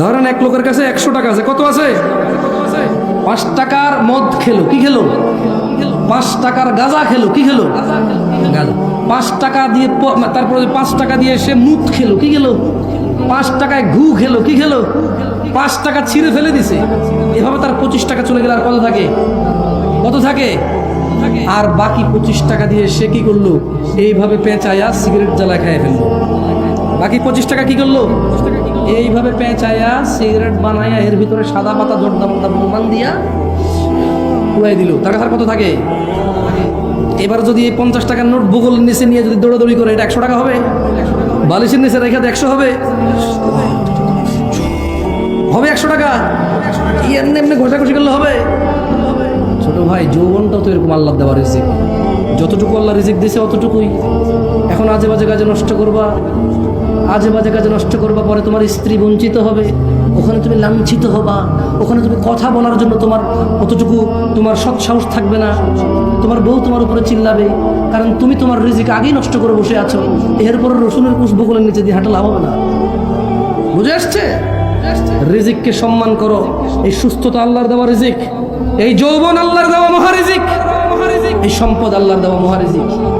ধরেন এক লোকের কাছে একশো টাকা আছে, কত আছে? পাঁচ টাকার মদ খেলো, কি খেলো? পাঁচ টাকার গাঁজা খেলো, কি খেলো? গাঁজা। পাঁচ টাকা দিয়ে তারপরে পাঁচ টাকা দিয়ে সে মুখ খেলো, কি খেলো? পাঁচ টাকায় ঘু খেলো, কি খেলো? পাঁচ টাকা ছিঁড়ে ফেলে দিছে। এভাবে তার পঁচিশ টাকা চলে গেলে আর কত থাকে? কত থাকে? আর বাকি পঁচিশ টাকা দিয়ে সে কি করল? এইভাবে পেঁচায়া সিগারেট জ্বালায় খাইয়ে ফেলল। বাকি পঁচিশ টাকা কি করল? এইভাবে পেঁচায়া সিগারেট বানায়া এর ভিতরে সাদা পাতা জর্দা পাতা প্রমাণ দিয়া উড়াই দিল। তার কাছে কত থাকে? এবার যদি এই পঞ্চাশ টাকার নোট ভূগোল নিচে নিয়ে যদি দৌড়াদৌড়ি করে, এটা একশো টাকা হবে? বালিশের নিচে রেখে একশো হবে? হবে একশো টাকা? এমনি এমনি ঘষাঘষি করলে হবে? ছোট ভাই, যৌবনটাও তো এরকম আল্লাহ দেওয়া রিজিক। যতটুকু আল্লাহ রিজিক দিয়েছে অতটুকুই। এখন আজে বাজে কাজে নষ্ট করবা। আজে বাজে কাজে নষ্ট করবা, পরে তোমার স্ত্রী বঞ্চিত হবে। ওখানে তুমি লাঞ্ছিত হবা। ওখানে তুমি কথা বলার জন্য তোমার অতটুকু তোমার সৎ সাহস থাকবে না। তোমার বউ তোমার উপরে চিল্লাবে। কারণ তুমি তোমার রিজিক আগেই নষ্ট করে বসে আছো। এরপরে রসুনের বকুলের নিচে দিয়ে হাঁটা লাভ হবে না। বুঝে আসছে? রিজিককে সম্মান করো। এই সুস্থতা আল্লাহর দেওয়া রিজিক। এই যৌবন আল্লাহর দেওয়া মহারিজিক। এই সম্পদ আল্লাহর দেওয়া মহারিজিক।